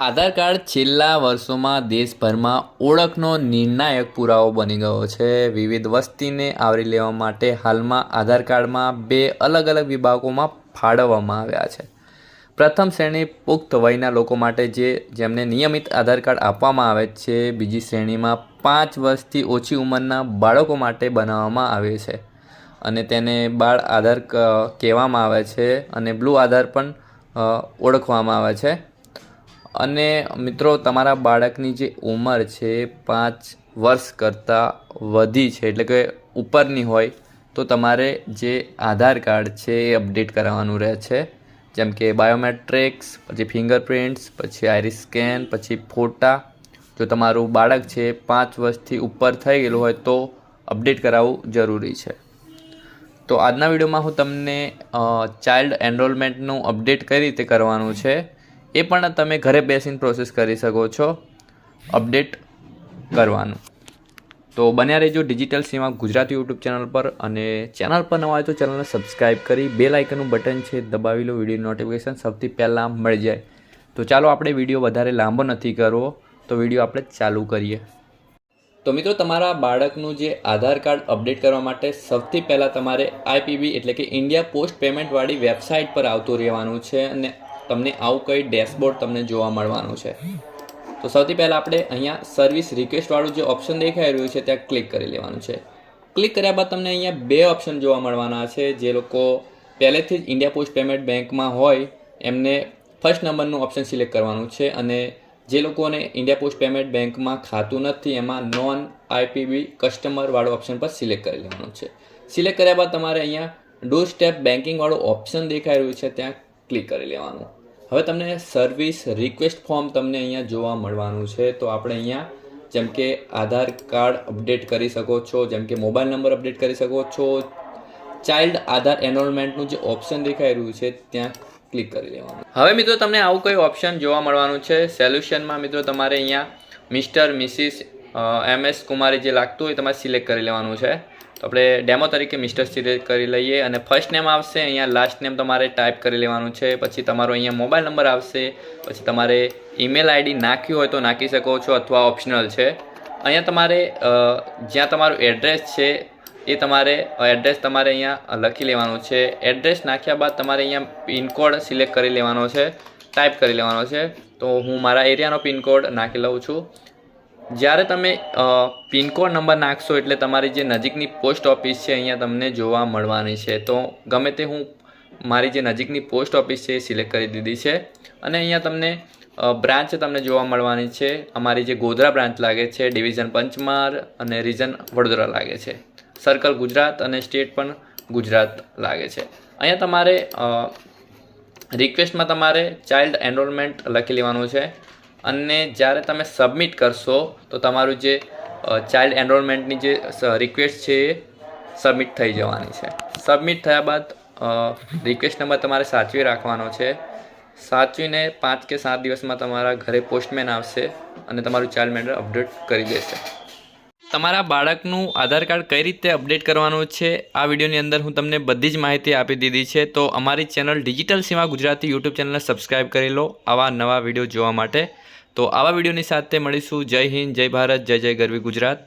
આધાર card છેલ્લા વર્ષોમાં દેશભરમાં ઓળખનો નિર્ણાયક પુરાવો બની ગયો છે. વિવિધ વસ્તીને આવરી લેવા માટે હાલમાં આધાર કાર્ડમાં બે અલગ અલગ વિભાગોમાં ફાળવવામાં આવ્યા છે. પ્રથમ શ્રેણી પુખ્ત વયના લોકો માટે જે જેમને નિયમિત આધાર કાર્ડ આપવામાં આવે છે, બીજી શ્રેણીમાં પાંચ વર્ષથી ઓછી ઉંમરના બાળકો માટે બનાવવામાં આવે છે. અને તેને બાળ આધાર કહેવામાં આવે છે અને બ્લુ આધાર પણ ઓળખવામાં આવે છે. અને મિત્રો, તમારા બાળકની જે ઉંમર છે પાંચ વર્ષ કરતાં વધી છે, એટલે કે ઉપરની હોય, તો તમારે જે આધાર કાર્ડ છે એ અપડેટ કરાવવાનું રહે છે. જેમ કે બાયોમેટ્રિક્સ, પછી ફિંગરપ્રિન્ટ્સ, પછી આઈરિસ સ્કેન, પછી ફોટા. જો તમારું બાળક છે પાંચ વર્ષથી ઉપર થઈ ગયેલું હોય, તો અપડેટ કરાવવું જરૂરી છે. તો આજના વિડીયોમાં હું તમને ચાઇલ્ડ એનરોલમેન્ટનું અપડેટ કઈ રીતે કરવાનું છે એ પણ તમે ઘરે બેસીને પ્રોસેસ કરી શકો છો અપડેટ કરવાનું. તો બન્યા રહેજો digital Seema Gujarati YouTube channel પર અને ચેનલ પર નવા હોય તો ચેનલને સબસ્ક્રાઈબ કરી બે લાઇકનનું બટન છે દબાવી લો વીડિયો નોટિફિકેશન સૌથી પહેલાં મળી જાય. તો ચાલો આપણે વીડિયો વધારે લાંબો નથી કરવો, તો વીડિયો આપણે ચાલુ કરીએ. તો મિત્રો તમારા બાળકનું જે આધાર કાર્ડ અપડેટ કરવા માટે સૌથી પહેલાં તમારે આઈપીબી એટલે કે ઇન્ડિયા પોસ્ટ પેમેન્ટવાળી વેબસાઇટ પર આવતું રહેવાનું છે અને તમને આવું કંઈ ડેશબોર્ડ તમને જોવા મળવાનું છે. તો સૌથી પહેલાં આપણે અહીંયા સર્વિસ રિક્વેસ્ટવાળું જે ઓપ્શન દેખાઈ રહ્યું છે ત્યાં ક્લિક કરી લેવાનું છે. ક્લિક કર્યા બાદ તમને અહીંયા બે ઓપ્શન જોવા મળવાના છે. જે લોકો પહેલેથી જ ઇન્ડિયા પોસ્ટ પેમેન્ટ બેંકમાં હોય, એમને ફર્સ્ટ નંબરનું ઓપ્શન સિલેક્ટ કરવાનું છે અને જે લોકોને ઇન્ડિયા પોસ્ટ પેમેન્ટ બેંકમાં ખાતું નથી, એમાં નોન આઈપીબી કસ્ટમરવાળો ઓપ્શન પર સિલેક્ટ કરી લેવાનું છે. સિલેક્ટ કર્યા બાદ તમારે અહીંયા ડોર સ્ટેપ બેન્કિંગવાળું ઓપ્શન દેખાઈ રહ્યું છે, ત્યાં ક્લિક કરી લેવાનું. હવે તમને સર્વિસ રિક્વેસ્ટ ફોર્મ તમને અહીંયા જોવા મળવાનું છે. તો આપણે અહીંયા જેમ કે આધાર કાર્ડ અપડેટ કરી શકો છો, જેમ કે મોબાઈલ નંબર અપડેટ કરી શકો છો. ચાઇલ્ડ આધાર એનરોલમેન્ટનું જે ઓપ્શન દેખાઈ રહ્યું છે, ત્યાં ક્લિક કરી લેવાનું. હવે મિત્રો તમને આવું કોઈ ઓપ્શન જોવા મળવાનું છે. સોલ્યુશનમાં મિત્રો તમારે અહીંયા મિસ્ટર મિસિસ એમ એસ કુમારી જે લાગતું હોય, તમારે સિલેક્ટ કરી લેવાનું છે. આપણે ડેમો તરીકે મિસ્ટર સિલેક્ટ કરી લઈએ અને ફર્સ્ટ નેમ આવશે, અહીંયા લાસ્ટ નેમ તમારે ટાઈપ કરી લેવાનું છે. પછી તમારો અહીંયા મોબાઈલ નંબર આવશે, પછી તમારે ઈમેલ આઈડી નાખ્યું હોય તો નાખી શકો છો અથવા ઓપ્શનલ છે. અહીંયા તમારે જ્યાં તમારું એડ્રેસ છે, એ તમારે એડ્રેસ તમારે અહીંયા લખી લેવાનું છે. એડ્રેસ નાખ્યા બાદ તમારે અહીંયા પિનકોડ સિલેક્ટ કરી લેવાનો છે ટાઈપ કરી લેવાનો છે. તો હું મારા એરિયાનો પિનકોડ નાખી લઉં છું. જ્યારે તમે પિનકોડ નંબર નાખશો એટલે તમારી જે નજીકની પોસ્ટ ઓફિસ છે અહીંયા તમને જોવા મળવાની છે. તો ગમે તે હું મારી જે નજીકની પોસ્ટ ઓફિસ છે એ સિલેક્ટ કરી દીધી છે. અને અહીંયા તમને બ્રાન્ચ તમને જોવા મળવાની છે. અમારી જે ગોધરા બ્રાન્ચ લાગે છે, ડિવિઝન પંચમહાલ અને રિજન વડોદરા લાગે છે. સર્કલ ગુજરાત અને સ્ટેટ પણ ગુજરાત લાગે છે. અહીંયા તમારે રિક્વેસ્ટમાં તમારે ચાઇલ્ડ એનરોલમેન્ટ લખી લેવાનું છે. અને જ્યારે તમે સબમિટ કરશો, તો તમારું જે ચાઇલ્ડ એનરોલમેન્ટની જે રિક્વેસ્ટ છે એ સબમિટ થઈ જવાની છે. સબમિટ થયા બાદ રિક્વેસ્ટ નંબર તમારે સાચવી રાખવાનો છે. સાચવીને પાંચ કે સાત દિવસમાં તમારા ઘરે પોસ્ટમેન આવશે અને તમારું ચાઇલ્ડ મેટર અપડેટ કરી દેશે. તમારા બાળકનું આધાર કાર્ડ કઈ રીતે અપડેટ કરવાનું છે? આ વિડીયોની અંદર હું તમને બધી જ માહિતી આપી દીધી છે. તો અમારી channel digital Seema Gujarati YouTube ચેનલને સબસ્ક્રાઈબ કરી લો આવા નવા વીડિયો જોવા માટે. તો આવા વિડીયોની સાથે મળીશું. જય હિન્દ, જય ભારત, જય જય ગરવી ગુજરાત.